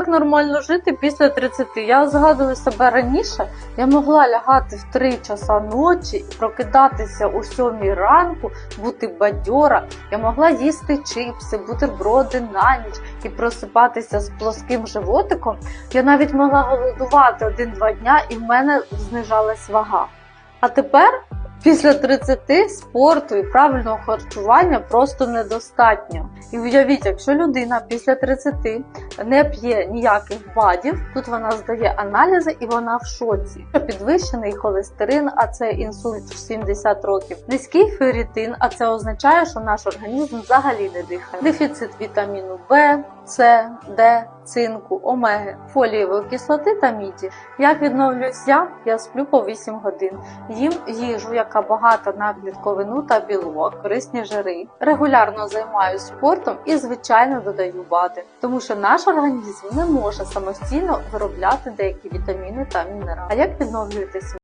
як нормально жити після 30? Я згадую себе раніше. Я могла лягати в 3 часа ночі прокидатися о 7 ранку, бути бадьора. Я могла їсти чипси, бутерброди на ніч і просипатися з плоским животиком. Я навіть могла голодувати один-два дня, і в мене знижалась вага. А тепер, після 30 спорту і правильного харчування просто недостатньо. І уявіть, якщо людина після 30 не п'є ніяких БАДів, тут вона здає аналізи і вона в шоці. Підвищений холестерин, а це інсульт в 70 років, низький ферритин, а це означає, що наш організм взагалі не дихає. Дефіцит вітаміну В, С, Д, цинку, омеги, фолієвої кислоти та міді. Як відновлююсь я? Сплю по 8 годин. Їм їжу, яка багата на клітковину та білок, корисні жири. Регулярно займаюся спортом і, звичайно, додаю БАДи, тому що наш організм не може самостійно виробляти деякі вітаміни та мінерали. А як відновлюєтесь?